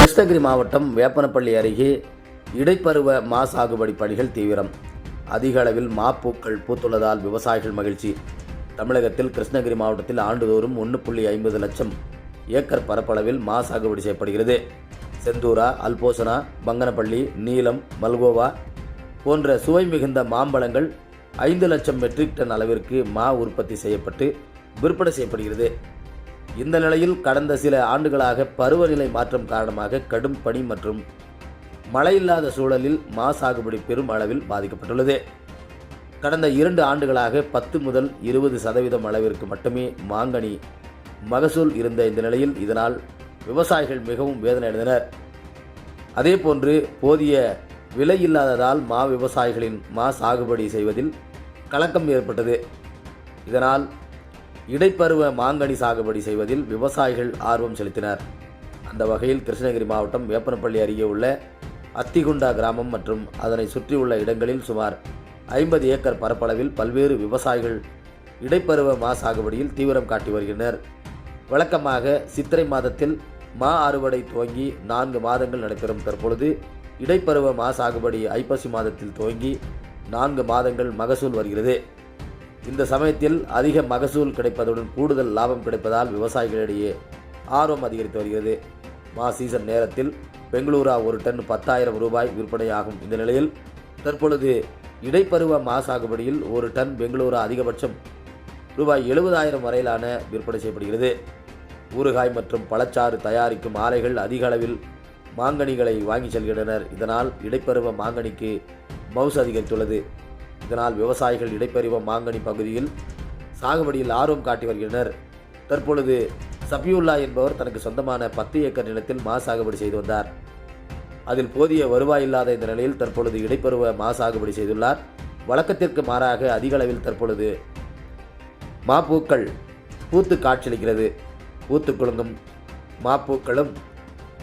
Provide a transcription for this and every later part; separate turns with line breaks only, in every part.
கிருஷ்ணகிரி மாவட்டம் வேப்பனப்பள்ளி அருகே இடைப்பருவ மா சாகுபடி பணிகள் தீவிரம். அதிக அளவில் மாப்பூக்கள் பூத்துள்ளதால் விவசாயிகள் மகிழ்ச்சி. தமிழகத்தில் கிருஷ்ணகிரி மாவட்டத்தில் ஆண்டுதோறும் ஒன்று புள்ளி ஐம்பது லட்சம் ஏக்கர் பரப்பளவில் மா சாகுபடி செய்யப்படுகிறது. செந்தூரா அல்போசனா பங்கனப்பள்ளி நீலம் மல்கோவா போன்ற சுவை மிகுந்த மாம்பழங்கள் ஐந்து லட்சம் மெட்ரிக் டன் அளவிற்கு மா உற்பத்தி செய்யப்பட்டு விற்பனை செய்யப்படுகிறது. இந்த நிலையில் கடந்த சில ஆண்டுகளாக பருவநிலை மாற்றம் காரணமாக கடும் பனி மற்றும் மழை இல்லாத சூழலில் மா சாகுபடி பெரும் அளவில் பாதிக்கப்பட்டுள்ளது. கடந்த இரண்டு ஆண்டுகளாக பத்து முதல் இருபது சதவீதம் அளவிற்கு மட்டுமே மாங்கனி மகசூல் இருந்த இந்த நிலையில் இதனால் விவசாயிகள் மிகவும் வேதனை அடைந்தனர் அதேபோன்று போதிய விலை இல்லாததால் மா விவசாயிகளின் மா சாகுபடி செய்வதில் கலக்கம் ஏற்பட்டது. இதனால் இடைப்பருவ மாங்கனி சாகுபடி செய்வதில் விவசாயிகள் ஆர்வம் செலுத்தினர். அந்த வகையில் கிருஷ்ணகிரி மாவட்டம் வேப்பனப்பள்ளி அருகே உள்ள அத்திகுண்டா கிராமம் மற்றும் அதனை சுற்றியுள்ள இடங்களில் சுமார் ஐம்பது ஏக்கர் பரப்பளவில் பல்வேறு விவசாயிகள் இடைப்பருவ மா சாகுபடியில் தீவிரம் காட்டி வருகின்றனர். வழக்கமாக சித்திரை மாதத்தில் மா அறுவடை துவங்கி நான்கு மாதங்கள் நடைபெறும். தற்பொழுது இடைப்பருவ மா சாகுபடி ஐப்பசி மாதத்தில் துவங்கி நான்கு மாதங்கள் மகசூல் வருகிறது. இந்த சமயத்தில் அதிக மகசூல் கிடைப்பதுடன் கூடுதல் லாபம் கிடைப்பதால் விவசாயிகளிடையே ஆர்வம் அதிகரித்து வருகிறது. மா சீசன் நேரத்தில் பெங்களூரா ஒரு டன் பத்தாயிரம் ரூபாய் விற்பனையாகும் இந்த நிலையில் தற்பொழுது இடைப்பருவ மா சாகுபடியில் ஒரு டன் பெங்களூரா அதிகபட்சம் ரூபாய் எழுபதாயிரம் வரையிலான விற்பனை செய்யப்படுகிறது. ஊறுகாய் மற்றும் பழச்சாறு தயாரிக்கும் ஆலைகள் அதிக அளவில் மாங்கனிகளை வாங்கி செல்கின்றனர். இதனால் இடைப்பருவ மாங்கனிக்கு மவுசு அதிகரித்துள்ளது. இதனால் விவசாயிகள் இடைப்பருவ மாங்கனி பகுதியில் சாகுபடியில் ஆர்வம் காட்டி வருகின்றனர். தற்பொழுது சபியுல்லா என்பவர் தனக்கு சொந்தமான பத்து ஏக்கர் நிலத்தில் மா சாகுபடி செய்து வந்தார். அதில் போதிய வருவாய் இல்லாத இந்த நிலையில் தற்பொழுது இடைப்பருவ மா சாகுபடி செய்துள்ளார். வழக்கத்திற்கு மாறாக அதிக அளவில் தற்பொழுது மாப்பூக்கள் பூத்து காட்சியளிக்கிறது. பூத்து குலுங்கும் மாப்பூக்களும்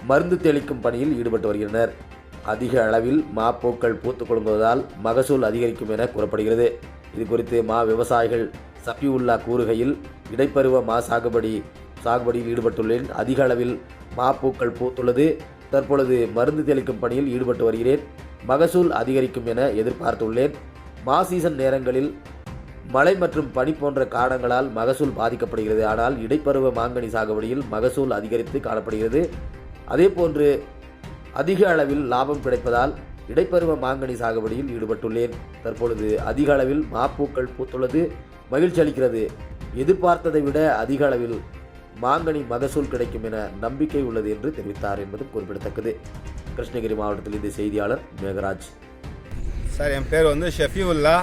மருந்து தெளிக்கும் பணியில் ஈடுபட்டு வருகின்றனர் அதிக அளவில் மாப்பூக்கள் பூத்து கொடுங்குவதால் மகசூல் அதிகரிக்கும் என கூறப்படுகிறது. இது குறித்து மா விவசாயிகள் சபியுல்லா கூறுகையில் இடைப்பருவ மா சாகுபடி சாகுபடியில் ஈடுபட்டுள்ளேன். அதிக அளவில் மாப்பூக்கள் பூத்துள்ளது. தற்பொழுது மருந்து தெளிக்கும் பணியில் ஈடுபட்டு வருகிறேன். மகசூல் அதிகரிக்கும் என எதிர்பார்த்துள்ளேன். மா சீசன் நேரங்களில் மழை மற்றும் பனி போன்ற காரணங்களால் மகசூல் பாதிக்கப்படுகிறது. ஆனால் இடைப்பருவ மாங்கனி சாகுபடியில் மகசூல் அதிகரித்து காணப்படுகிறது. அதே போன்று அதிக அளவில் லாபம் கிடைப்பதால் இடைப்பருவ மாங்கனி சாகுபடியில் ஈடுபட்டுள்ளேன். தற்பொழுது அதிக அளவில் மாப்பூக்கள் பூத்துள்ளது மகிழ்ச்சி அளிக்கிறது. எதிர்பார்த்ததை விட அதிக அளவில் மாங்கனி மகசூல் கிடைக்கும் என நம்பிக்கை உள்ளது என்று தெரிவித்தார் என்பதும் குறிப்பிடத்தக்கது. கிருஷ்ணகிரி மாவட்டத்தில் இந்த செய்தியாளர் மேகராஜ்.
சார் என் பேர் வந்து ஷெஃபியுல்லா.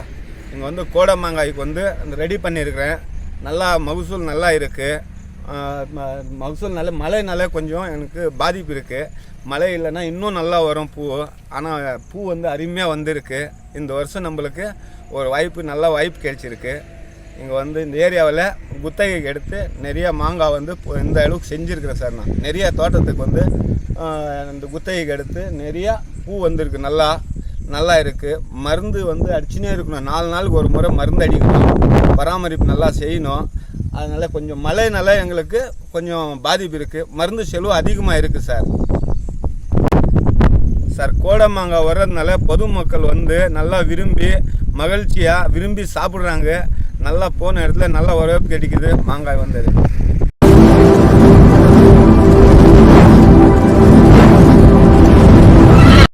இங்கே வந்து கோடை மாங்காய்க்கு வந்து ரெடி பண்ணியிருக்கிறேன். நல்லா மகசூல் நல்லா இருக்குது மகசூல் நல்ல மழைனால கொஞ்சம் எனக்கு பாதிப்பு இருக்குது மழை இல்லைன்னா இன்னும் நல்லா வரும் பூ. ஆனால் பூ வந்து அருமையாக வந்திருக்கு. இந்த வருஷம் நம்மளுக்கு ஒரு வாய்ப்பு நல்ல வாய்ப்பு கிடைச்சிருக்கு. இங்கே வந்து இந்த ஏரியாவில் குத்தகைக்கு எடுத்து நிறைய மாங்காய் வந்து இப்போ இந்த அளவுக்கு செஞ்சுருக்கிறேன் சார் நான். நிறைய தோட்டத்துக்கு வந்து இந்த குத்தகைக்கு எடுத்து நிறையா பூ வந்திருக்கு நல்லா. நல்லா இருக்குது மருந்து வந்து அடிச்சுனே இருக்கணும். நாலு நாளுக்கு ஒரு முறை மருந்து அடிக்கணும். பராமரிப்பு நல்லா செய்யணும். அதனால் கொஞ்சம் மழைனால எங்களுக்கு கொஞ்சம் பாதிப்பு இருக்குது மருந்து செலவு அதிகமாக இருக்குது சார். சார் கோடை மாங்காய் வர்றதுனால பொதுமக்கள் வந்து நல்லா விரும்பி மகிழ்ச்சியாக விரும்பி சாப்பிட்றாங்க. நல்லா போன இடத்துல நல்ல வரவேற்பு கிடைக்குது. மாங்காய் வந்தது.